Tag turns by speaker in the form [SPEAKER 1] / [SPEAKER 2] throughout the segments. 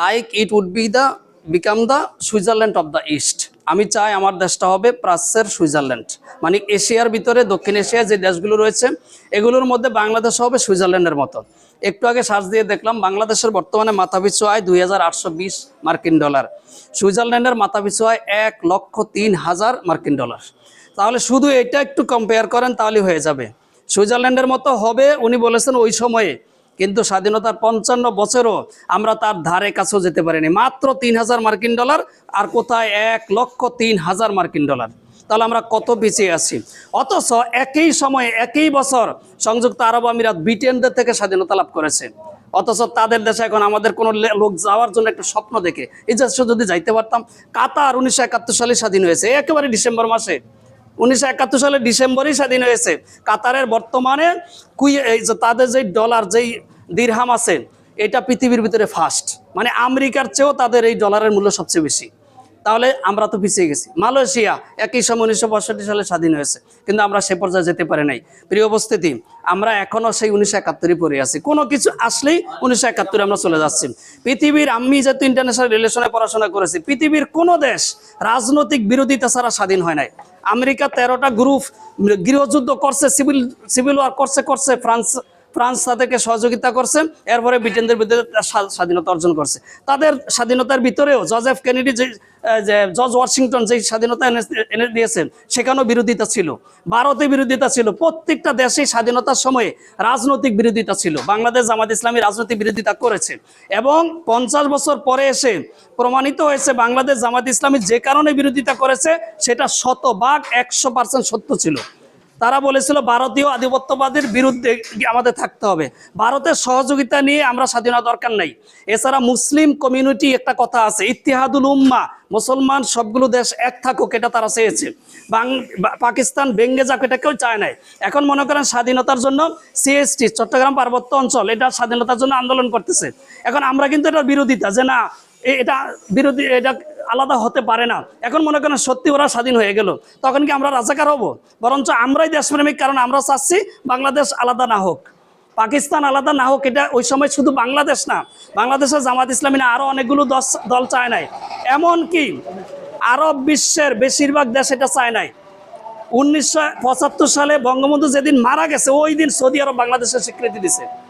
[SPEAKER 1] Like it would be the become the Switzerland of the East আমি চাই আমার দেশটা হবে প্রাচ্যের সুইজারল্যান্ড। মানে এশিয়ার ভিতরে, দক্ষিণ এশিয়ার যে দেশগুলো রয়েছে, এগুলোর মধ্যে বাংলাদেশ হবে সুইজারল্যান্ডের মতো। একটু আগে সার্চ দিয়ে দেখলাম, বাংলাদেশের বর্তমানে মাথাপিছু আয় দুই মার্কিন ডলার। সুইজারল্যান্ডের মাথাপিছু আয় এক লক্ষ তিন হাজার মার্কিন ডলার। তাহলে শুধু এটা একটু কম্পেয়ার করেন, তাহলে হয়ে যাবে। সুইজারল্যান্ডের মতো হবে, উনি বলেছেন ওই সময়ে কিন্তু স্বাধীনতার পঞ্চান্ন বছরও আমরা তার ধারে কাছেও যেতে পারিনি। মাত্র তিন হাজার মার্কিন ডলার আর কোথায় এক লক্ষ তিন হাজার মার্কিন ডলার। তাহলে আমরা কত পিছিয়ে আছি? অথচ একই সময়ে একই বছর সংযুক্ত আরব আমিরাত ব্রিটেনদের থেকে স্বাধীনতা লাভ করেছে। অথচ তাদের দেশে এখন আমাদের কোনো লোক যাওয়ার জন্য একটা স্বপ্ন দেখে। এই যে যদি যাইতে পারতাম, কাতার উনিশশো একাত্তর সালে স্বাধীন হয়েছে। একেবারে ডিসেম্বর মাসে। উনিশশো একাত্তর সালে ডিসেম্বরই স্বাধীন হয়েছে। কাতারের বর্তমানে কুই এই যে তাদের যেই ডলার, যেই দিরহাম আছে, এটা পৃথিবীর ভিতরে ফার্স্ট মানে আমেরিকার চেয়েও তাদের এই ডলারের মূল্য সবচেয়ে বেশি। তাহলে আমরা তো পিছিয়ে গেছি। মালয়েশিয়া, একই সময় উনিশশো পঁয়ষট্টি সালে স্বাধীন হয়েছে, কিন্তু আমরা সে পর্যায়ে যেতে পারি নাই। প্রিয় উপস্থিতি, আমরা এখনও সেই উনিশশো একাত্তরই পড়ে আছি। কোনো কিছু আসলেই উনিশশো একাত্তরে আমরা চলে যাচ্ছি। পৃথিবীর আমি যেহেতু ইন্টারন্যাশনাল রিলেশনে পড়াশোনা করেছি, পৃথিবীর কোনো দেশ রাজনৈতিক বিরোধিতা ছাড়া স্বাধীন হয় নাই। আমেরিকা তেরোটা গ্রুপ গৃহযুদ্ধ করছে সিভিল সিভিল ওয়ার করছে করছে, ফ্রান্স ফ্রান্স তাদেরকে সহযোগিতা করছে, এরপরে ব্রিটেনদের বিরুদ্ধে স্বাধীনতা অর্জন করছে। তাদের স্বাধীনতার ভিতরেও জজেফ কেনেডি যে যে জর্জ ওয়াশিংটন যেই স্বাধীনতা এনে দিয়েছেন, সেখানেও বিরোধিতা ছিল। ভারতে বিরোধিতা ছিল। প্রত্যেকটা দেশেই স্বাধীনতার সময়ে রাজনৈতিক বিরোধিতা ছিল। বাংলাদেশ, জামাত ইসলামী রাজনৈতিক বিরোধিতা করেছে। এবং পঞ্চাশ বছর পরে এসে প্রমাণিত হয়েছে, বাংলাদেশ, জামাত ইসলামী যে কারণে বিরোধিতা করেছে, সেটা শতভাগ একশো পার্সেন্ট সত্য ছিল। তারা বলেছিল ভারতীয় আধিপত্যবাদের বিরুদ্ধে আমাদের থাকতে হবে। ভারতের সহযোগিতা নিয়ে আমরা স্বাধীনতা দরকার নাই। এছাড়া মুসলিম কমিউনিটি একটা কথা আছে ইতিহাদুল উম্মা, মুসলমান সবগুলো দেশ এক থাকুক, এটা তারা চেয়েছে। পাকিস্তান বেঙ্গে যাক, এটা কেউ চায় নাই। এখন মনে করেন স্বাধীনতার জন্য সিএসটি চট্টগ্রাম পার্বত্য অঞ্চল, এটা স্বাধীনতার জন্য আন্দোলন করতেছে। এখন আমরা কিন্তু এটার বিরোধিতা যে না এটা বিরোধী, এটা আলাদা হতে পারে না। এখন মনে করেন সত্যি ওরা স্বাধীন হয়ে গেল। তখন কি আমরা রাজাকার হব? বরঞ্চ আমরাই দেশপ্রেমিক, কারণ আমরা চাচ্ছি বাংলাদেশ আলাদা না হোক। পাকিস্তান আলাদা না হোক, এটা ওই সময় শুধু বাংলাদেশ না। বাংলাদেশের জামাত ইসলামী না আরও অনেকগুলো দশ- দল চায় নাই। এমনকি আরব বিশ্বের বেশিরভাগ দেশ এটা চায় নাই। উনিশশো পঁচাত্তর সালে বঙ্গবন্ধু যেদিন মারা গেছে, ওই দিন সৌদি আরব বাংলাদেশের স্বীকৃতি দিছে।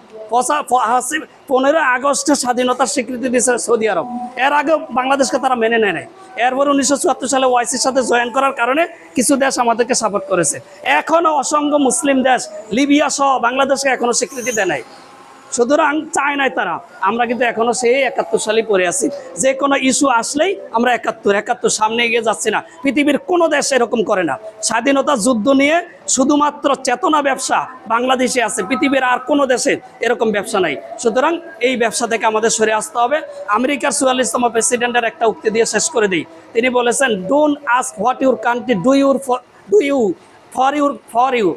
[SPEAKER 1] পনেরো আগস্টে স্বাধীনতার স্বীকৃতি দিয়েছে সৌদি আরব। এর আগে বাংলাদেশকে তারা মেনে নেয় নাই। এরপর উনিশশো চুয়াত্তর সালে ওয়াইসির সাথে জয়েন করার কারণে কিছু দেশ আমাদেরকে সাপোর্ট করেছে। এখনও অসংখ্য মুসলিম দেশ, লিবিয়া সহ বাংলাদেশকে এখনও স্বীকৃতি দেয় নাই। সুতরাং চায় নাই তারা। আমরা কিন্তু এখনও সেই একাত্তর সালেই পড়ে আছি। যে কোনো ইস্যু আসলেই আমরা একাত্তর একাত্তর সামনে এগিয়ে যাচ্ছি না। পৃথিবীর কোনো দেশ এরকম করে না। স্বাধীনতা যুদ্ধ নিয়ে শুধুমাত্র চেতনা ব্যবসা বাংলাদেশে আছে। পৃথিবীর আর কোনো দেশে এরকম ব্যবসা নাই। সুতরাং এই ব্যবসা থেকে আমাদের সরে আসতে হবে। আমেরিকার চুয়াল্লিশতম প্রেসিডেন্টের একটা উক্তি দিয়ে শেষ করে দিই। তিনি বলেছেন don't ask what your country do your do you for your for you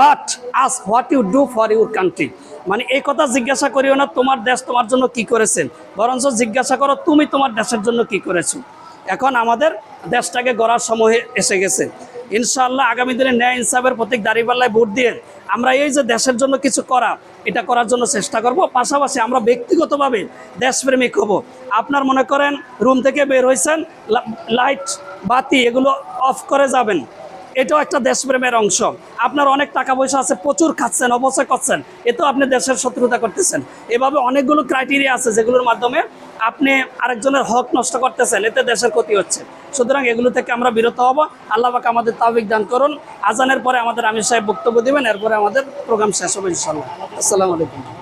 [SPEAKER 1] but us what you do for your country মানে এই কথা জিজ্ঞাসা করিও না, তোমার দেশ তোমার জন্য কি করেছে বরঞ্চ জিজ্ঞাসা করো, তুমি তোমার দেশের জন্য কি করেছ? এখন আমাদের দেশটাকে গড়ার সময় এসে গেছে। ইনশাআল্লাহ আগামী দিনে ন্যায় ইনসাফের প্রতীক দাঁড়িপাল্লায় ভোট দিয়ে আমরা এই যে দেশের জন্য কিছু করা, এটা করার জন্য চেষ্টা করব। পাশাপাশি আমরা ব্যক্তিগতভাবে দেশপ্রেমিক হব। আপনার মনে করেন, রুম থেকে বের হয়েছেন লাইট, বাতি এগুলো অফ করে যাবেন। এটাও একটা দেশপ্রেমের অংশ। আপনার অনেক টাকা পয়সা আছে, প্রচুর খাচ্ছেন অবশ্যই করছেন। এতেও আপনি দেশের শত্রুতা করতেছেন। এভাবে অনেকগুলো ক্রাইটেরিয়া আছে যেগুলোর মাধ্যমে আপনি আরেকজনের হক নষ্ট করতেছেন, এতে দেশের ক্ষতি হচ্ছে। সুতরাং এগুলো থেকে আমরা বিরত হব। আল্লাহ পাক আমাদের তাবিক দান করুন। আজানের পরে আমাদের আমির সাহেব বক্তব্য দিবেন, এরপরে আমাদের প্রোগ্রাম শেষ হবে ইনশাল্লাহ আসসালামু আলাইকুম।